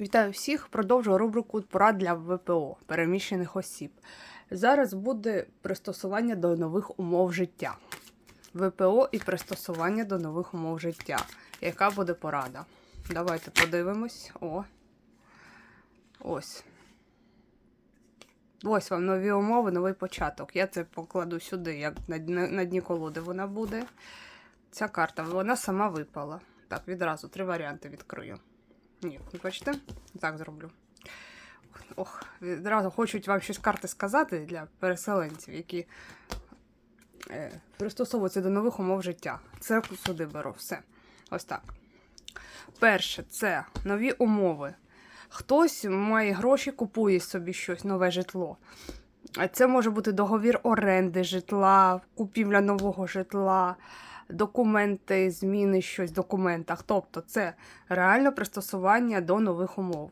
Вітаю всіх! Продовжую рубрику порад для ВПО переміщених осіб. Зараз буде пристосування до нових умов життя. ВПО і пристосування до нових умов життя. Яка буде порада? Давайте подивимось. О. Ось. Ось вам нові умови, новий початок. Я це покладу сюди, як на дні колоди вона буде. Ця карта, вона сама випала. Так, відразу три варіанти відкрию. Ні, бачите? Так зроблю. Ох, відразу хочуть вам щось карти сказати для переселенців, які е, пристосовуються до нових умов життя. Це сюди беру. Все. Ось так. Перше, це нові умови. Хтось має гроші, купує собі щось, нове житло. Це може бути договір оренди житла, купівля нового житла, документи, зміни щось в документах. Тобто це реально пристосування до нових умов.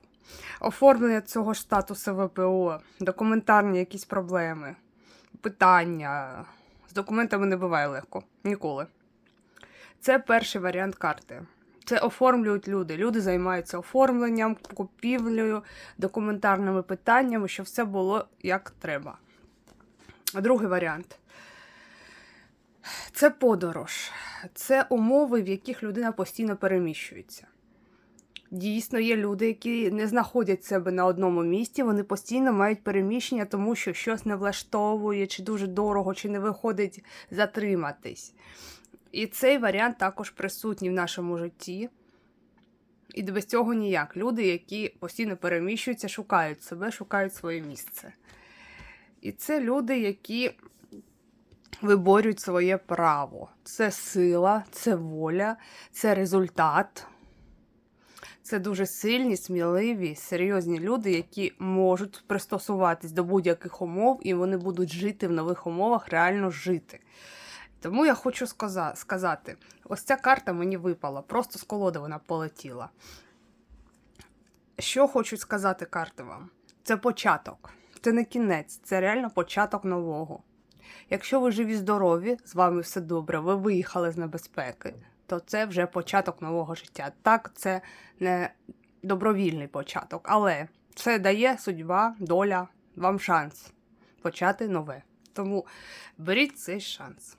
Оформлення цього статусу ВПО, документарні якісь проблеми, питання. З документами не буває легко. Ніколи. Це перший варіант карти. Це оформлюють люди. Люди займаються оформленням, купівлею, документарними питаннями, щоб все було як треба. Другий варіант це подорож. Це умови, в яких людина постійно переміщується. Дійсно, є люди, які не знаходять себе на одному місці, вони постійно мають переміщення, тому що щось не влаштовує, чи дуже дорого, чи не виходить затриматись. І цей варіант також присутній в нашому житті. І без цього ніяк. Люди, які постійно переміщуються, шукають себе, шукають своє місце. І це люди, які виборюють своє право. Це сила, це воля, це результат. Це дуже сильні, сміливі, серйозні люди, які можуть пристосуватись до будь-яких умов, і вони будуть жити в нових умовах, реально жити. Тому я хочу сказа- сказати: ось ця карта мені випала, просто з колоди вона полетіла. Що хочуть сказати карти вам? Це початок, це не кінець, це реально початок нового. Якщо ви живі, здорові, з вами все добре, ви виїхали з небезпеки, то це вже початок нового життя. Так, це не добровільний початок, але це дає судьба, доля, вам шанс почати нове. Тому беріть цей шанс.